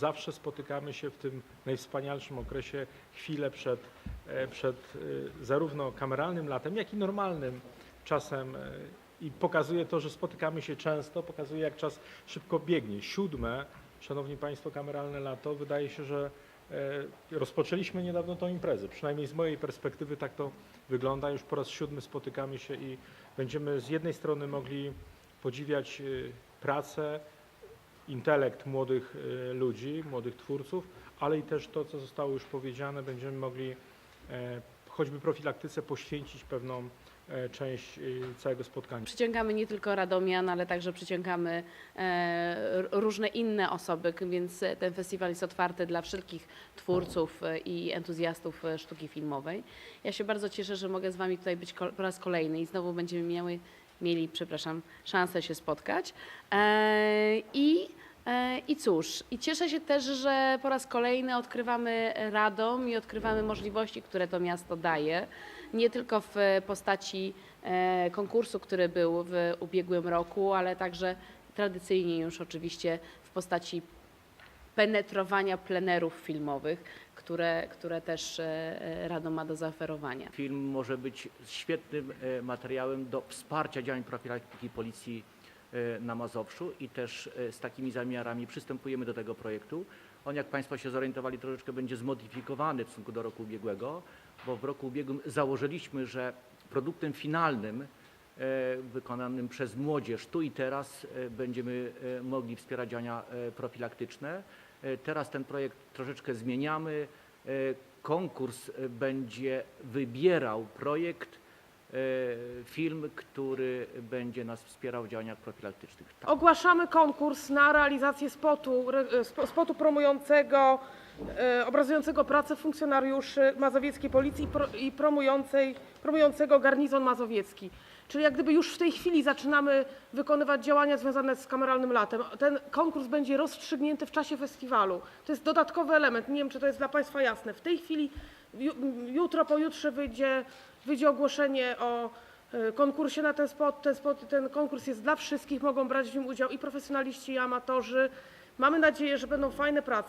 zawsze spotykamy się w tym najwspanialszym okresie chwilę przed, e, przed e, zarówno kameralnym latem, jak i normalnym czasem e, i pokazuje to, że spotykamy się często, pokazuje jak czas szybko biegnie. Siódme, Szanowni Państwo, kameralne lato, wydaje się, że rozpoczęliśmy niedawno tą imprezę. Przynajmniej z mojej perspektywy tak to wygląda. Już po raz siódmy spotykamy się i będziemy z jednej strony mogli podziwiać pracę, intelekt młodych e, ludzi, młodych twórców, ale i też to, co zostało już powiedziane, będziemy mogli e, choćby profilaktyce poświęcić pewną e, część e, całego spotkania. Przyciągamy nie tylko Radomian, ale także przyciągamy e, różne inne osoby, więc ten festiwal jest otwarty dla wszelkich twórców i entuzjastów sztuki filmowej. Ja się bardzo cieszę, że mogę z Wami tutaj być po raz kolejny i znowu będziemy miały, mieli, przepraszam, szansę się spotkać. I I cóż, i cieszę się też, że po raz kolejny odkrywamy Radom i odkrywamy możliwości, które to miasto daje. Nie tylko w postaci e, konkursu, który był w ubiegłym roku, ale także tradycyjnie już oczywiście w postaci penetrowania plenerów filmowych, które, które też e, Radom ma do zaoferowania. Film może być świetnym e, materiałem do wsparcia działań profilaktyki policji e, na Mazowszu i też e, z takimi zamiarami przystępujemy do tego projektu. On, jak Państwo się zorientowali, troszeczkę będzie zmodyfikowany w stosunku do roku ubiegłego, bo w roku ubiegłym założyliśmy, że produktem finalnym e, wykonanym przez młodzież tu i teraz będziemy mogli wspierać działania profilaktyczne. Teraz ten projekt troszeczkę zmieniamy. Konkurs będzie wybierał projekt, film, który będzie nas wspierał w działaniach profilaktycznych. Tak. Ogłaszamy konkurs na realizację spotu, e, spo- spotu promującego, e, obrazującego pracę funkcjonariuszy mazowieckiej policji i, i promującej, promującego garnizon mazowiecki. Czyli jak gdyby już w tej chwili zaczynamy wykonywać działania związane z kameralnym latem. Ten konkurs będzie rozstrzygnięty w czasie festiwalu. To jest dodatkowy element. Nie wiem, czy to jest dla Państwa jasne. W tej chwili, ju, jutro, pojutrze wyjdzie, wyjdzie ogłoszenie o e, konkursie na ten spot. Ten, spot. ten konkurs jest dla wszystkich, mogą brać w nim udział i profesjonaliści, i amatorzy. Mamy nadzieję, że będą fajne prace.